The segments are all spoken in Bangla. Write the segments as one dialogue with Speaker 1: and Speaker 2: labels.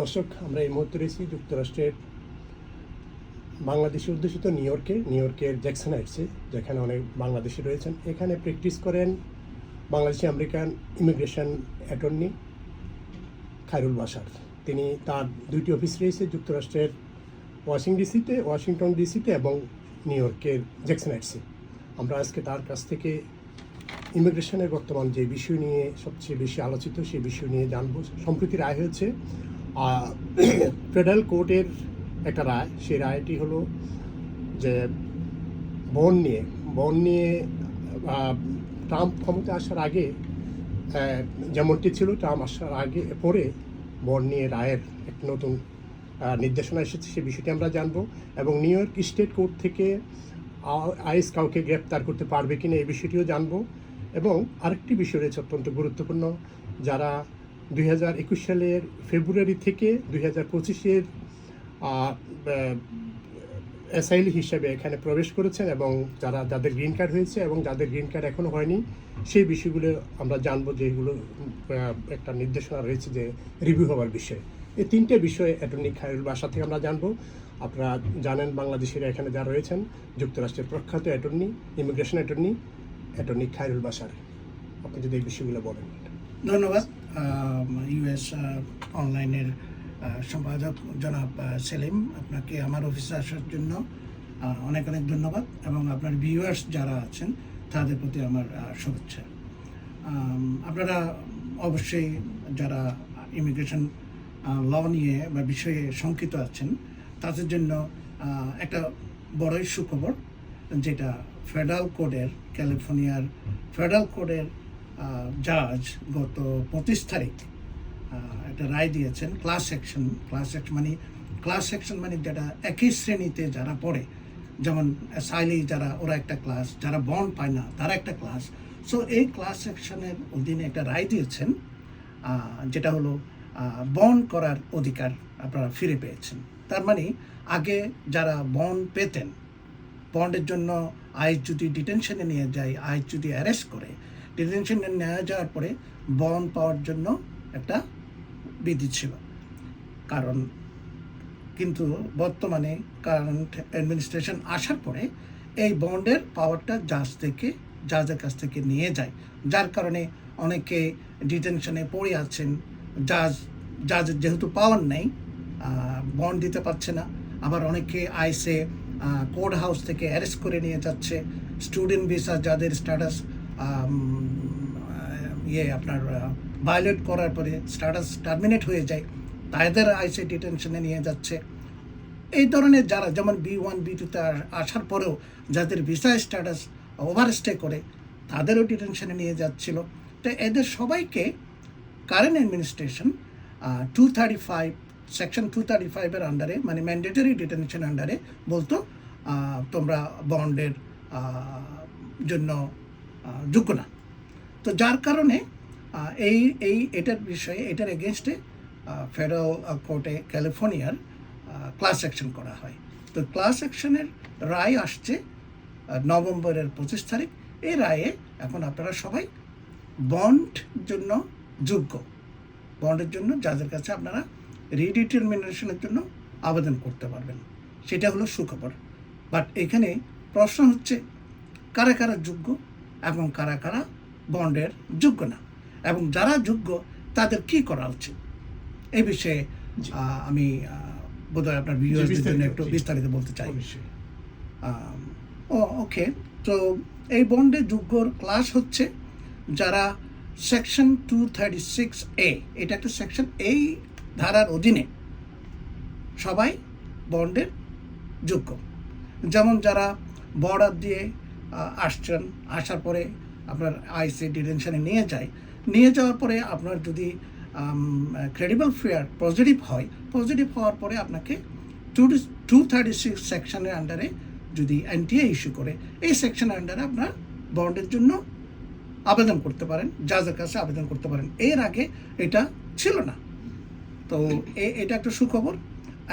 Speaker 1: দর্শক, আমরা এই মুহূর্তে রয়েছি যুক্তরাষ্ট্রের বাংলাদেশি উদ্দেশিত নিউ ইয়র্কে, নিউ ইয়র্কের জ্যাকসন হাইটসে, যেখানে অনেক বাংলাদেশি রয়েছেন। এখানে প্র্যাকটিস করেন Bangladeshi American immigration attorney Khairul Basar তিনি তার দুইটি অফিস রয়েছে, যুক্তরাষ্ট্রের ওয়াশিং ডিসিতে, ওয়াশিংটন ডিসিতে এবং নিউ ইয়র্কের জ্যাকসন হাইটসে। আমরা আজকে তার কাছ থেকে ইমিগ্রেশনের বর্তমান যে বিষয় নিয়ে সবচেয়ে বেশি আলোচিত সেই বিষয় নিয়ে জানব। সম্প্রতি রায় হয়েছে ফেডারেল কোর্টের একটা রায়, সেই রায়টি হলো যে বন নিয়ে বন নিয়ে ট্রাম্প ক্ষমতা আসার আগে যেমনটি ছিল, ট্রাম্প আসার আগে পরে বন নিয়ে রায়ের একটা নতুন নির্দেশনা এসেছে, সে বিষয়টি আমরা জানব। এবং নিউ ইয়র্ক স্টেট কোর্ট থেকে আইস কাউকে গ্রেপ্তার করতে পারবে কিনা এই বিষয়টিও জানব। এবং আরেকটি বিষয় রয়েছে অত্যন্ত গুরুত্বপূর্ণ, যারা দুই হাজার একুশ সালের ফেব্রুয়ারি থেকে দুই হাজার পঁচিশের হিসেবে এখানে প্রবেশ করেছেন এবং যারা, যাদের গ্রিন কার্ড হয়েছে এবং যাদের গ্রিন কার্ড এখনও হয়নি, সেই বিষয়গুলো আমরা জানব যে এগুলো একটা নির্দেশনা রয়েছে যে রিভিউ হওয়ার বিষয়ে। এই তিনটে বিষয়ে অ্যাটর্নি খায়রুল বাসা থেকে আমরা জানব। আপনারা জানেন বাংলাদেশিরা এখানে যারা রয়েছেন, যুক্তরাষ্ট্রের প্রখ্যাত attorney, immigration attorney attorney Khairul Basar. আপনি যদি এই বিষয়গুলো বলেন।
Speaker 2: ধন্যবাদ। ইউএস অনলাইনের সম্পাদক জনাব সেলিম, আপনাকে আমার অফিসে আসার জন্য অনেক অনেক ধন্যবাদ এবং আপনার ভিউয়ার্স যারা আছেন, তাদের প্রতি আমার শুভেচ্ছা। আপনারা অবশ্যই যারা ইমিগ্রেশন ল নিয়ে বা বিষয়ে শঙ্কিত আছেন, তাদের জন্য একটা বড়ই সুখবর, যেটা ফেডারেল কোডের ক্যালিফোর্নিয়ার ফেডারেল কোডের জাজ গত পঁচিশ তারিখ একটা রায় দিয়েছেন ক্লাস সেকশন ক্লাস সেকশন মানে ক্লাস সেকশন মানে যেটা একই শ্রেণীতে যারা পড়ে, যেমন সাইলি যারা, ওরা একটা ক্লাস যারা বন্ড পায় না, তারা একটা ক্লাস সো এই ক্লাস সেকশনের অধীনে একটা রায় দিয়েছেন যেটা হলো বন্ড করার অধিকার আপনারা ফিরে পেয়েছেন। তার মানে আগে যারা বন্ড পেতেন বন্ডের জন্য আইস যদি ডিটেনশনে নিয়ে যায় আইস যদি অ্যারেস্ট করে ডিটেনশনে নেওয়া যাওয়ার পরে বন্ড পাওয়ার জন্য একটা বিধি ছিল। কারণ কিন্তু বর্তমানে কারেন্ট অ্যাডমিনিস্ট্রেশন আসার পরে এই বন্ডের পাওয়ারটা জাজ থেকে, জাজের কাছ থেকে নিয়ে যায়। যার কারণে অনেকে ডিটেনশনে পড়ে আছেন। জাজ, জাজের যেহেতু পাওয়ার নেই বন্ড দিতে পারছে না। আবার অনেকে আইসে কোর্ট হাউস থেকে অ্যারেস্ট করে নিয়ে যাচ্ছে। স্টুডেন্ট ভিসা যাদের স্ট্যাটাস ইয়ে আপনার ভায়োলেট করার পরে স্ট্যাটাস টার্মিনেট হয়ে যায়, তাদের আইসে ডিটেনশনে নিয়ে যাচ্ছে। এই ধরনের যারা, যেমন বি ওয়ান বি টুতে আসার পরেও যাদের ভিসা স্ট্যাটাস ওভারস্টে করে, তাদেরও ডিটেনশনে নিয়ে যাচ্ছিল। তো এদের সবাইকে current administration two thirty five section two thirty ফাইভের আন্ডারে মানে ম্যান্ডেটরি ডিটেনশন আন্ডারে বলতো তোমরা বন্ডের জন্য যোগ্য না। তো যার কারণে এই এই, এটার বিষয়ে, এটার এগেনস্টে ফেডারেল কোর্টে ক্যালিফোর্নিয়ার ক্লাস অ্যাকশন করা হয়। তো ক্লাস অ্যাকশনের রায় আসছে নভেম্বরের পঁচিশ তারিখ। এই রায়ে এখন আপনারা সবাই বন্ড জন্য যোগ্য। বন্ডের জন্য যাদের কাছে আপনারা রিডিটারমিনেশনের জন্য আবেদন করতে পারবেন। সেটা হলো সুখবর। বাট এখানে প্রশ্ন হচ্ছে, কারা কারা যোগ্য? এবং কারা কারা বন্ডের যোগ্য না। এবং যারা যোগ্য তাদের কি করা উচিত? এই বিষয়ে আমি বোধহয় আপনার জন্য একটু বিস্তারিত বলতে চাই। ও ওকে। তো এই বন্ডে যোগ্যর ক্লাস হচ্ছে যারা section two thirty six A এটা একটা সেকশন এই ধারার অধীনে সবাই বন্ডের যোগ্য। যেমন যারা বর্ডার দিয়ে আসছেন, আসার পরে আপনার আইসি ডিটেনশনে নিয়ে যায়। নিয়ে যাওয়ার পরে আপনার যদি ক্রেডিবল ফেয়ার পজিটিভ হয় পজিটিভ হওয়ার পরে আপনাকে টু টু থার্টি সিক্স সেকশনের আন্ডারে যদি এনটিএ ইস্যু করে, এই সেকশনের আন্ডারে আপনার বন্ডের জন্য আবেদন করতে পারেন জাজের কাছে আবেদন করতে পারেন। এর আগে এটা ছিল না। তো এটা একটা সুখবর।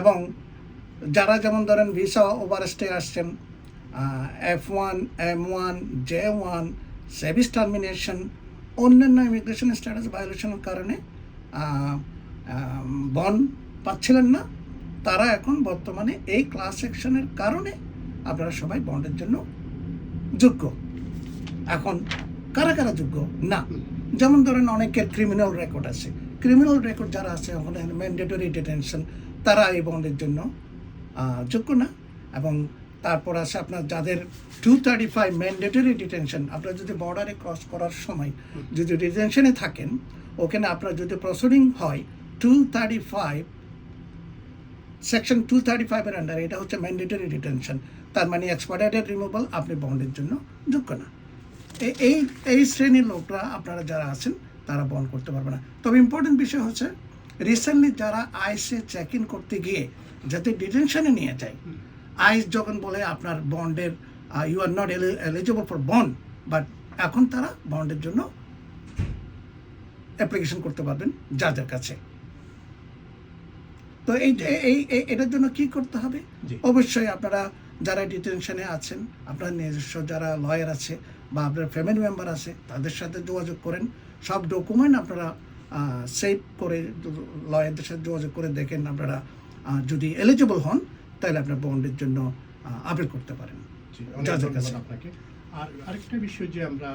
Speaker 2: এবং যারা যেমন ধরেন ভিসা ওভারস্টে আসছেন F one M one J one service termination অন্যান্য ইমিগ্রেশন স্ট্যাটাস ভায়োলেশনের কারণে বন পাচ্ছিলেন না। তারা এখন বর্তমানে এই ক্লাস সেকশনের কারণে আপনারা সবাই বন্ডের জন্য যোগ্য। এখন কারা কারা যোগ্য? না। যেমন ধরেন অনেকের ক্রিমিনাল রেকর্ড আছে। ক্রিমিনাল রেকর্ড যারা আছে ওখানে ম্যান্ডেটরি ডিটেনশন তারা এই বন্ডের জন্য যোগ্য না। এবং তারপর আছে আপনার যাদের two thirty five mandatory detention আপনার যদি বর্ডারে ক্রস করার সময় যদি ডিটেনশনে থাকেন, ওখানে আপনার যদি প্রসিডিং হয় two thirty five section two thirty ফাইভের আন্ডার এটা হচ্ছে ম্যান্ডেটরি ডিটেনশন তার মানে এক্সপার্টেড রিমুভাল আপনি বন্ডের জন্য যোগ্য না। এই এই শ্রেণির লোকরা, আপনারা যারা আছেন, তারা বন্ড করতে পারবে না। তবে ইম্পর্টেন্ট বিষয় হচ্ছে রিসেন্টলি যারা আইসে চেক ইন করতে গিয়ে যাতে ডিটেনশনে নিয়ে যায় আইস যখন বলে আপনার বন্ডের you are not eligible for bond but এখন তারা বন্ডের জন্য অ্যাপ্লিকেশন করতে পারবেন যাদের কাছে। তো এই এই এটার জন্য কি করতে হবে? অবশ্যই আপনারা যারা ডিটেনশনে আছেন আপনার নিজস্ব যারা লয়ার আছে বা আপনার ফ্যামিলি মেম্বার আছে তাদের সাথে যোগাযোগ করেন। সব ডকুমেন্ট আপনারা সেভ করে লয়ারদের সাথে যোগাযোগ করে দেখেন আপনারা যদি এলিজিবল হন তাহলে আপনার বন্ডের জন্য আপিল করতে পারেন। কাছে।
Speaker 1: আপনাকে। আর আরেকটা বিষয় যে আমরা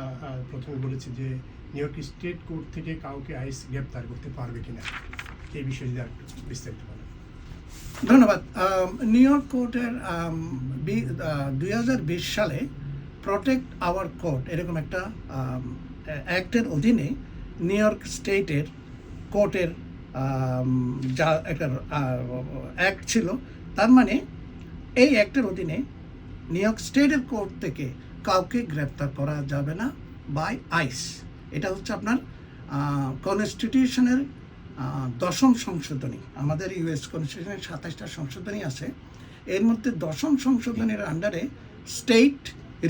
Speaker 1: প্রথমে বলেছি যে নিউ ইয়র্ক স্টেট কোর্ট থেকে কাউকে আইস গ্রেপ্তার করতে পারবে কিনা এই বিষয়ে যদি আরেকটু বিস্তারিত বলেন।
Speaker 2: ধন্যবাদ। নিউ ইয়র্ক কোর্টের দুই হাজার বিশ সালে প্রটেক্ট আওয়ার কোর্ট এরকম একটা অ্যাক্টের অধীনে নিউ ইয়র্ক স্টেটের কোর্টের যা একটা অ্যাক্ট ছিল তার মানে এই অ্যাক্টের অধীনে নিউ ইয়র্ক স্টেটের কোর্ট থেকে কাউকে গ্রেপ্তার করা যাবে না বাই আইস এটা হচ্ছে আপনার কনস্টিটিউশনের দশম সংশোধনী। আমাদের ইউএস কনস্টিটিউশনের সাতাশটা সংশোধনী আছে। এর মধ্যে দশম সংশোধনীর আন্ডারে state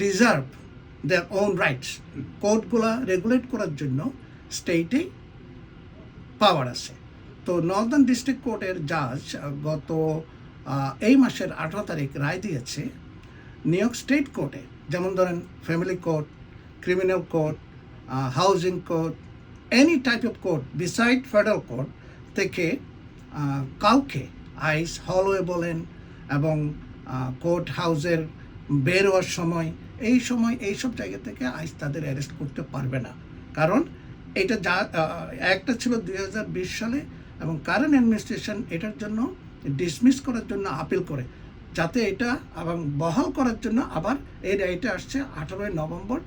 Speaker 2: reserve their own rights কোর্টগুলা regulate করার জন্য স্টেটেই পাওয়ার আছে। তো নর্দার্ন ডিস্ট্রিক্ট কোর্টের জাজ গত এই মাসের আঠারো তারিখ রায় দিয়েছে নিউ ইয়র্ক স্টেট কোর্টে যেমন ধরেন family court criminal court housing court any type of court beside federal court থেকে কাউকে আইস হলওয়ে বলেন এবং কোর্ট হাউসের বের হওয়ার সময়, এই সময় এই সব জায়গা থেকে আইস তাদের অ্যারেস্ট করতে পারবে না। কারণ এটা যা একটা ছিল দুই হাজার বিশ সালে এবং কারেন্ট অ্যাডমিনিস্ট্রেশন এটার জন্য ডিসমিস করার জন্য আপিল করে, যাতে এটা এবং বহাল করার জন্য আবার এই রায়টা আসছে আঠারোই নভেম্বর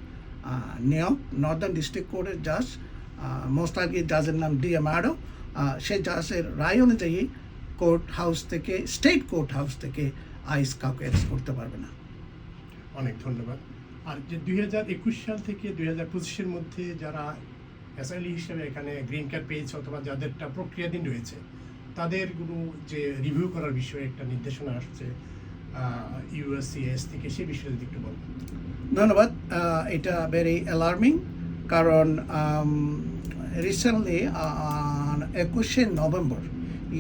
Speaker 2: নিয়ম নর্দার্ন ডিস্ট্রিক্ট কোর্টের জাজ আগে জাজের নাম ডি এম আরও সেই জাজের রায় অনুযায়ী কোর্ট হাউস থেকে স্টেট কোর্ট হাউস থেকে আইস কাউকে অ্যারেস্ট করতে পারবে না।
Speaker 1: অনেক ধন্যবাদ। আর যে দুই হাজার একুশ সাল থেকে দুই হাজার পঁচিশের মধ্যে যারা এসআইলি হিসেবে এখানে গ্রিন কার্ড পেয়েছে অথবা যাদেরটা প্রক্রিয়াধীন রয়েছে তাদের কোনো যে রিভিউ করার বিষয়ে একটা নির্দেশনা আসছে ইউএসসিএস থেকে, সে বিষয়ে যদি একটু বলবেন
Speaker 2: ধন্যবাদ। এটা ভেরি অ্যালার্মিং কারণ রিসেন্টলি একুশে নভেম্বর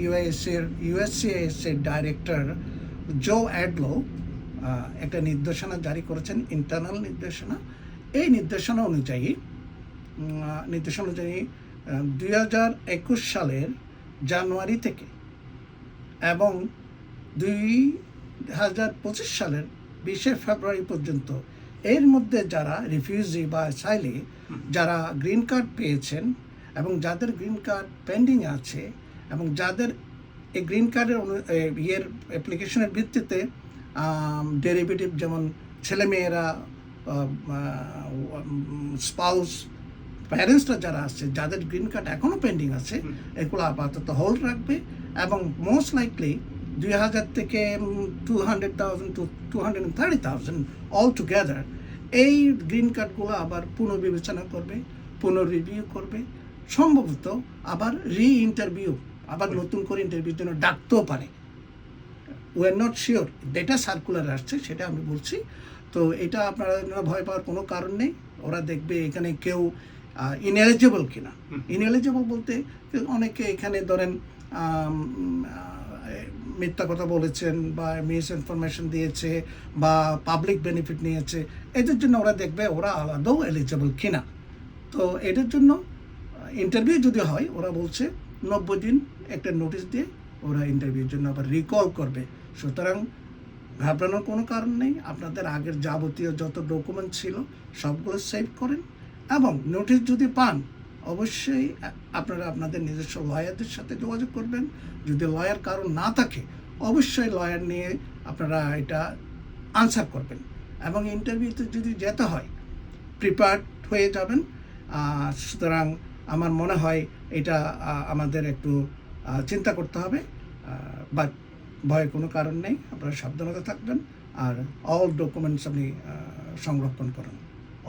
Speaker 2: ইউএসএর ইউএসসিএসের ডাইরেক্টর জো অ্যাডলো একটা নির্দেশনা জারি করেছেন ইন্টারনাল নির্দেশনা। এই নির্দেশনা অনুযায়ী নির্দেশনা অনুযায়ী দুই হাজার একুশ সালের জানুয়ারি থেকে এবং দুই হাজার পঁচিশ সালের বিশে ফেব্রুয়ারি পর্যন্ত এর মধ্যে যারা রিফিউজি বা সাইলি যারা গ্রিন কার্ড পেয়েছেন এবং যাদের গ্রিন কার্ড পেন্ডিং আছে এবং যাদের এই গ্রিন কার্ডের অনু- ইয়ের অ্যাপ্লিকেশনের ভিত্তিতে ডেরিভেটিভ যেমন ছেলেমেয়েরা স্পাউস প্যারেন্টসরা যারা আছে যাদের গ্রিন কার্ড এখনও পেন্ডিং আছে এগুলো আপাতত হোল্ড রাখবে এবং মোস্ট লাইকলি দুই হাজার থেকে two hundred thousand to two hundred thirty thousand all together এই গ্রিন কার্ডগুলো আবার পুনর্বিবেচনা করবে পুনর্রিভিউ করবে সম্ভবত আবার রি ইন্টারভিউ আবার নতুন করে ইন্টারভিউর জন্য ডাকতেও পারে। We are not sure data circular আসছে সেটা আমি বলছি। তো এটা আপনারা ভয় পাওয়ার কোনো কারণ নেই। ওরা দেখবে এখানে কেউ ইনএলিজিবল কিনা। ইনএলিজিবল বলতে অনেকে এখানে ধরেন মিথ্যা কথা বলেছেন বা মিস ইনফরমেশন দিয়েছে বা পাবলিক বেনিফিট নিয়েছে এদের জন্য ওরা দেখবে ওরা আলাদাও এলিজিবল কিনা। তো এটার জন্য ইন্টারভিউ যদি হয় ওরা বলছে নব্বই দিন একটা নোটিশ দিয়ে ওরা ইন্টারভিউর জন্য আবার রিকল করবে। সুতরাং ঘাবড়ানোর কোনো কারণ নেই। আপনাদের আগের যাবতীয় যত ডকুমেন্ট ছিল সবগুলো সেভ করেন। এবং নোটিশ যদি পান, অবশ্যই আপনারা আপনাদের নিজস্ব লয়ারদের সাথে যোগাযোগ করবেন। যদি লয়ার কারণ না থাকে, অবশ্যই লয়ার নিয়ে আপনারা এটা আনসার করবেন। এবং ইন্টারভিউতে যদি যেতে হয় প্রিপেয়ার্ড হয়ে যাবেন। সুতরাং আমার মনে হয় এটা আমাদের একটু চিন্তা করতে হবে। বাট ভয়ের কোনো কারণ নেই, আপনারা সাবধানতা থাকবেন। আর অল ডকুমেন্টস আপনি সংরক্ষণ করুন।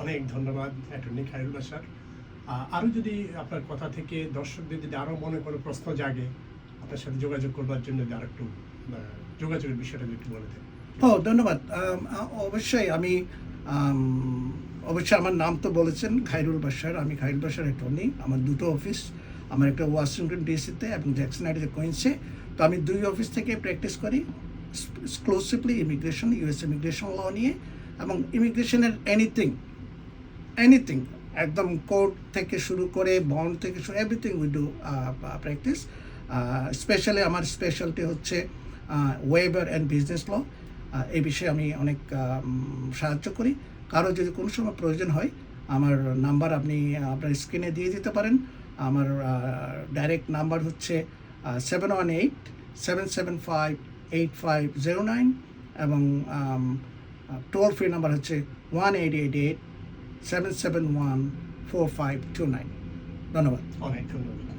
Speaker 1: অনেক ধন্যবাদ অ্যাটর্নি খায়রুল বাসার। আহ, আরও যদি আপনার কথা থেকে দর্শকদের যদি আরও মনে কোনো প্রশ্ন জাগে আপনার সাথে যোগাযোগ করবার জন্য আর একটু যোগাযোগের বিষয়টা যদি একটু বলে দেন।
Speaker 2: ও ধন্যবাদ। অবশ্যই আমি অবশ্যই আমার নাম তো বলেছেন খাইরুল বাসার। আমি খাইরুল বাসার অ্যাটর্নি আমার দুটো অফিস আমার একটা ওয়াশিংটন ডিসিতে এবং জ্যাকসন আইডিতে কোয়েন্সে। তো আমি দুই অফিস থেকে প্র্যাকটিস করি exclusively immigration US immigration law নিয়ে এবং ইমিগ্রেশনের এনিথিং এনিথিং একদম কোর্ট থেকে শুরু করে বন্ড থেকে শুরু everything we do practice specially আমার স্পেশালিটি হচ্ছে ওয়েবার অ্যান্ড বিজনেস ল এই বিষয়ে আমি অনেক সাহায্য করি। কারও যদি কোনো সময় প্রয়োজন হয়, আমার নাম্বার আপনি আপনার স্ক্রিনে দিয়ে দিতে পারেন। আমার ডাইরেক্ট নাম্বার হচ্ছে seven one eight seven seven five eight five zero nine এবং টোল ফ্রি নাম্বার হচ্ছে one eight eight eight seven seven one four five two nine ধন্যবাদ
Speaker 1: অনেক ধন্যবাদ